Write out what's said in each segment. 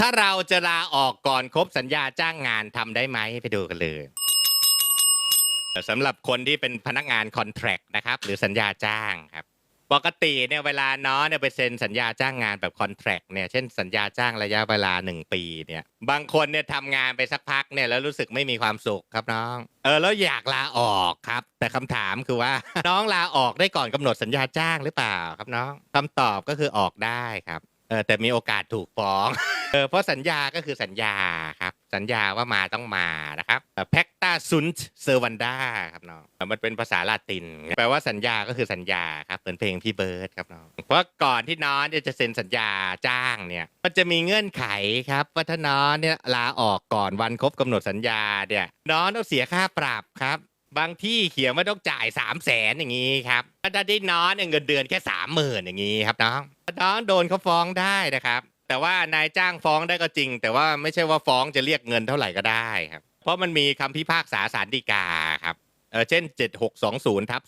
ถ้าเราจะลาออกก่อนครบสัญญาจ้างงานทำได้ไหมไปดูกันเลยสำหรับคนที่เป็นพนักงานคอนแทรคนะครับ หรือสัญญาจ้างครับ ปกติเนี่ยเวลาน้องเนี่ยไปเซ็นสัญญาจ้างงานแบบคอนแทรคเนี่ยเช่นสัญญาจ้างระยะเวลาหนึ่งปีเนี่ย บางคนเนี่ยทำงานไปสักพักเนี่ยแล้วรู้สึกไม่มีความสุขครับน้อง เออแล้วอยากลาออกครับ แต่คำถามคือว่า น้องลาออกได้ก่อนกำหนดสัญญาจ้างหรือเปล่าครับน้องคำตอบก็คือออกได้ครับเออแต่มีโอกาสถูกฟ้อง เออเพราะสัญญาก็คือสัญญาครับ สัญญาว่ามาต้องมานะครับแพ็กตาซุนเซอร์วันดาครับน้องมันเป็นภาษาลาติน แปลว่าสัญญาก็คือสัญญาครับเหมือนเพลงพี่เบิร์ดครับน้องเพราะก่อนที่น้องจะเซ็นสัญญาจ้างเนี่ยมันจะมีเงื่อนไขครับว่าถ้าน้องเนี่ยลาออกก่อนวันครบกำหนดสัญญาเนี่ยน้องต้องเสียค่าปรับครับบางที่เขียนว่าต้องจ่ายสามแสนอย่างนี้ครับถ้าได้น้องเนี่ยเงินเดือนแค่สามหมื่นอย่างนี้ครับน้องน้องโดนเขาฟ้องได้นะครับ แต่ว่านายจ้างฟ้องได้ก็จริง แต่ว่าไม่ใช่ว่าฟ้องจะเรียกเงินเท่าไหร่ก็ได้ครับ เพราะมันมีคำพิพากษาศาลฎีกาครับเออเช่น 7620ทับ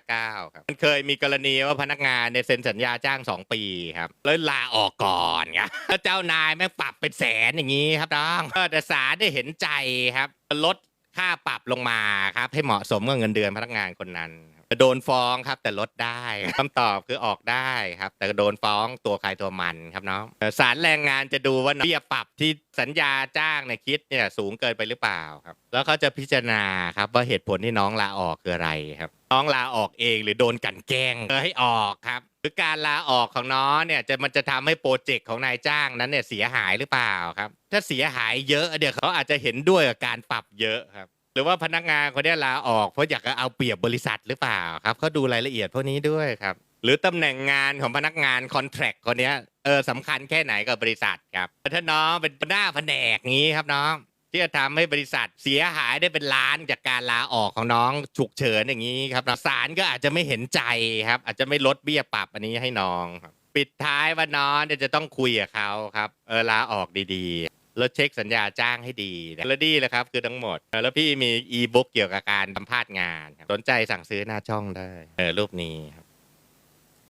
2559 ครับ มันเคยมีกรณีว่าพนักงานเนี่ยเซ็นสัญญาจ้าง 2 ปีครับ แล้วลาออกก่อนไงแล้วเจ้านายแม่งปรับเป็นแสนอย่างนี้ครับน้องเออแต่ศาลได้เห็นใจครับ ลดค่าปรับลงมาครับ ให้เหมาะสมกับเงินเดือนพนักงานคนนั้น โดนฟ้องครับแต่ลดได้คำตอบคือออกได้ครับ แต่โดนฟ้องตัวใครตัวมันครับเอ่อศาลแรงงานจะดูว่าเบี้ยปรับที่สัญญาจ้างเนี่ยคิดเนี่ยสูงเกินไปหรือเปล่าครับ แล้วเขาจะพิจารณาครับว่าเหตุผลที่น้องลาออกคืออะไรครับ น้องลาออกเองหรือโดนกันแกล้งเออให้ออกครับหรือการลาออกของน้องเนี่ยจะมันจะทำให้โปรเจกต์ของนายจ้างนั้นเนี่ยเสียหายหรือเปล่าครับ ถ้าเสียหายเยอะเดี๋ยวเขาอาจจะเห็นด้วยกับการปรับเยอะครับ หรือว่าพนักงานคนนี้ลาออกเพราะอยากจะเอาเปรียบบริษัทหรือเปล่าครับเขาดูรายละเอียดพวกนี้ด้วยครับ หรือตำแหน่งงานของพนักงานคอนแทรคคนนี้เออสำคัญแค่ไหนกับบริษัทครับถ้าน้องเป็นหน้าแผนกนี้ครับน้องที่จะทำให้บริษัทเสียหายได้เป็นล้านจากการลาออกของน้องฉุกเฉินอย่างนี้ครับศาลก็อาจจะไม่เห็นใจครับ อาจจะไม่ลดเบี้ยปรับอันนี้ให้น้องครับปิดท้ายว่าน้องเนี่ยจะต้องคุยกับเขาครับเออลาออกดีๆ แล้วเช็คสัญญาจ้างให้ดีนะแล้วดีเลยครับ คือทั้งหมด แล้วพี่มีอีบุ๊กเกี่ยวกับการสัมภาษณ์งานครับสนใจสั่งซื้อหน้าช่องได้เออรูปนี้ครับ